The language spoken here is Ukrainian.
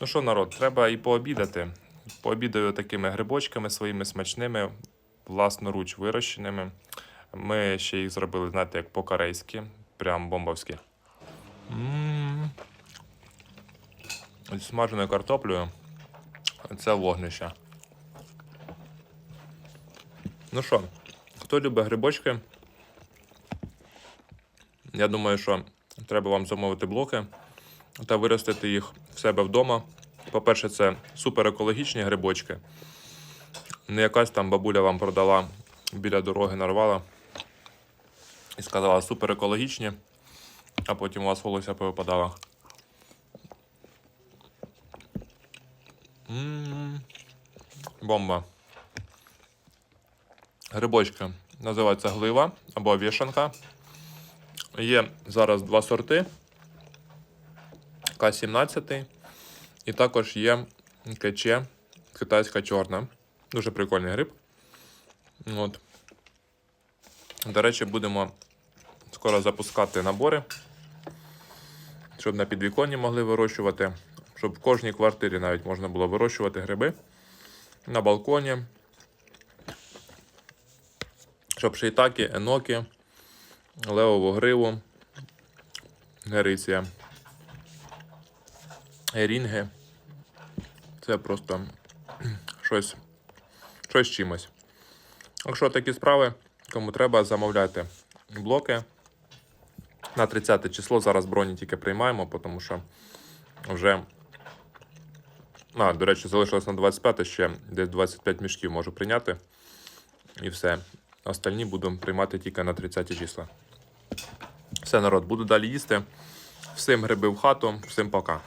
Ну що, народ, треба і пообідати. Пообідаю такими грибочками своїми смачними, власноруч вирощеними. Ми ще їх зробили, знаєте, як по-корейськи, прям бомбовські. М. Смаженою картоплею. Це вогнище. Ну що, хто любить грибочки? Я думаю, що треба вам замовити блоки та виростити їх в себе вдома. По-перше, це супер екологічні грибочки. Не якась там бабуля вам продала біля дороги, нарвала і сказала супер екологічні, а потім у вас волосся повипадало. Бомба. Грибочки називаються глива або вішанка. Є зараз два сорти. К-17. І також є КЧ китайська чорна. Дуже прикольний гриб. От. До речі, будемо скоро запускати набори, щоб на підвіконні могли вирощувати, щоб в кожній квартирі навіть можна було вирощувати гриби на балконі. Щоб шейтаки, еноки, левову гриву, гериція, ерінги. Це просто щось, щось чимось. Якщо такі справи, кому треба, замовляйте блоки. На 30 число зараз броні тільки приймаємо, тому що вже. А, до речі, залишилось на 25 ще десь 25 мішків можу прийняти. І все. Остальні буду приймати тільки на 30 числа. Все, народ, буду далі їсти. Всім гриби в хату, всім пока.